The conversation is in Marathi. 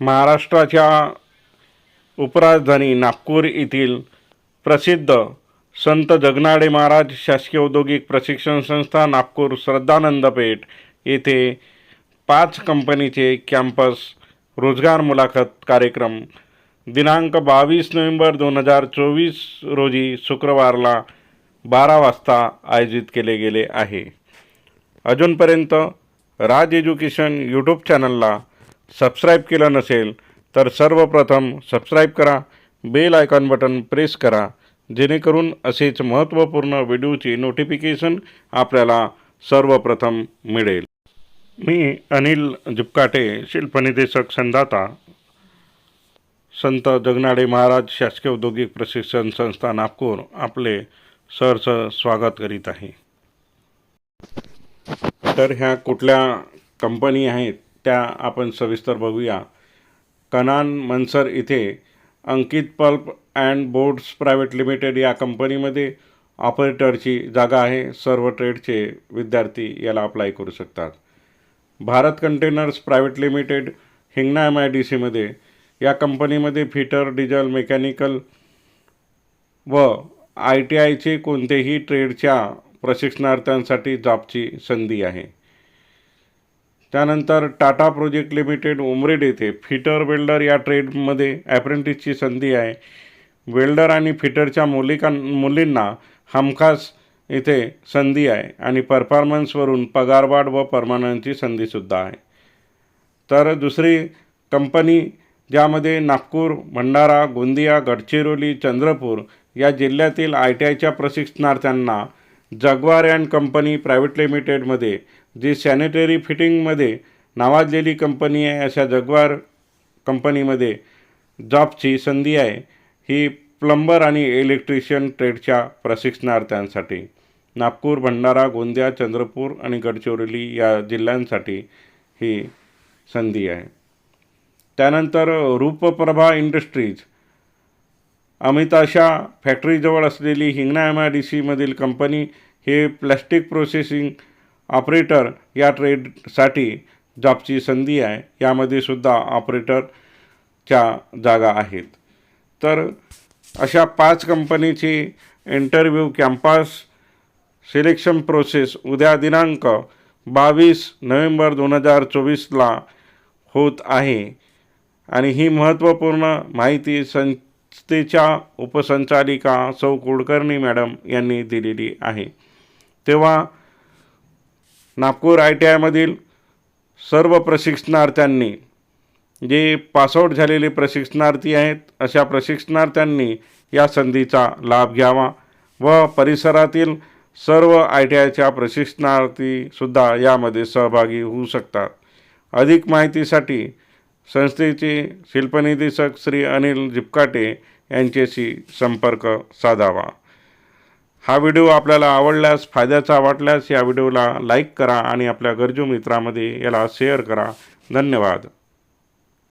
महाराष्ट्राच्या उपराजधानी नागपूर येथील प्रसिद्ध संत जगनाडे महाराज शासकीय औद्योगिक प्रशिक्षण संस्था नागपूर श्रद्धानंदपेठ येथे पाच कंपनीचे कॅम्पस रोजगार मुलाखत कार्यक्रम दिनांक बावीस नोव्हेंबर दोन हजार चोवीस रोजी शुक्रवारला बारा वाजता आयोजित केले गेले आहे. अजूनपर्यंत राज एज्युकेशन यूट्यूब चॅनलला सबस्क्राईब केलं नसेल तर सर्वप्रथम सबस्क्राईब करा बेल आयकॉन बटन प्रेस करा जेणेकरून असेच महत्त्वपूर्ण व्हिडिओची नोटिफिकेशन आपल्याला सर्वप्रथम मिळेल. मी अनिल जुपकाटे शिल्पनिदेशक संदाता संत जगनाडे महाराज शासकीय औद्योगिक प्रशिक्षण संस्था नागपूर आपले सहर्ष स्वागत करीत आहे. तर ह्या कुठल्या कंपनी आहेत? त्या आपण सविस्तर बघूया. कनान मनसर इथे Ankit pulp and boards private limited या कंपनीमध्ये ऑपरेटरची जागा आहे. सर्व ट्रेडचे विद्यार्थी याला अप्लाय करू शकतात. Bharat containers private limited Hingna M I D सीमध्ये या कंपनीमध्ये फिटर डिझेल मेकॅनिकल व आय टी आयचे कोणतेही ट्रेडच्या प्रशिक्षणार्थ्यांसाठी जॉबची संधी आहे. त्यानंतर टाटा प्रोजेक्ट लिमिटेड उमरेड येथे फिटर वेल्डर या ट्रेडमध्ये ॲप्रेंटिसची संधी आहे. वेल्डर आणि फिटरच्या मुलिकां मुलींना हमखास इथे संधी आहे आणि परफॉर्मन्सवरून पगारवाढ व परमानंटची संधीसुद्धा आहे. तर दुसरी कंपनी ज्यामध्ये नागपूर भंडारा गोंदिया गडचिरोली चंद्रपूर या जिल्ह्यातील आय टी आयच्या प्रशिक्षणार्थ्यांना जगवार अँड कंपनी प्रायव्हेट लिमिटेडमध्ये जी सॅनिटरी फिटिंगमध्ये नावाजलेली कंपनी आहे अशा जगवार कंपनीमध्ये जॉबची संधी आहे ही प्लंबर आणि इलेक्ट्रिशियन ट्रेडच्या प्रशिक्षणार्थ्यांसाठी. नागपूर भंडारा गोंदिया चंद्रपूर आणि गडचिरोली या जिल्ह्यांसाठी ही संधी आहे. त्यानंतर रूपप्रभा इंडस्ट्रीज. अमिताशा फॅक्टरीजवळ असलेली हिंगणा एम आय डी सीमधील कंपनी हे प्लॅस्टिक प्रोसेसिंग ऑपरेटर या ट्रेडसाठी जॉबची संधी आहे. यामध्ये सुद्धा ऑपरेटरच्या जागा आहेत. तर अशा पाच कंपनीची इंटरव्ह्यू कॅम्पस सिलेक्शन प्रोसेस उद्या दिनांक बावीस नोव्हेंबर दोन हजार चोवीसला होत आहे. आणि ही महत्त्वपूर्ण माहिती संस्थेच्या उपसंचालिका सौ कुलकर्णी मॅडम यांनी दिलेली आहे. तेव्हा नागपूर आय टी आयमधील सर्व प्रशिक्षणार्थ्यांनी जे पासआउट झालेले प्रशिक्षणार्थी आहेत अशा प्रशिक्षणार्थ्यांनी या संधीचा लाभ घ्यावा व परिसरातील सर्व आय टी आयच्या प्रशिक्षणार्थीसुद्धा यामध्ये सहभागी होऊ शकतात. अधिक माहितीसाठी संस्थेचे शिल्पनिदेशक श्री अनिल जिपकाटे यांच्याशी संपर्क साधावा. हा व्हिडिओ आपल्याला आवडल्यास फायद्याचा वाटल्यास या व्हिडिओला लाईक करा आणि आपल्या गरजू मित्रामध्ये याला शेअर करा. धन्यवाद.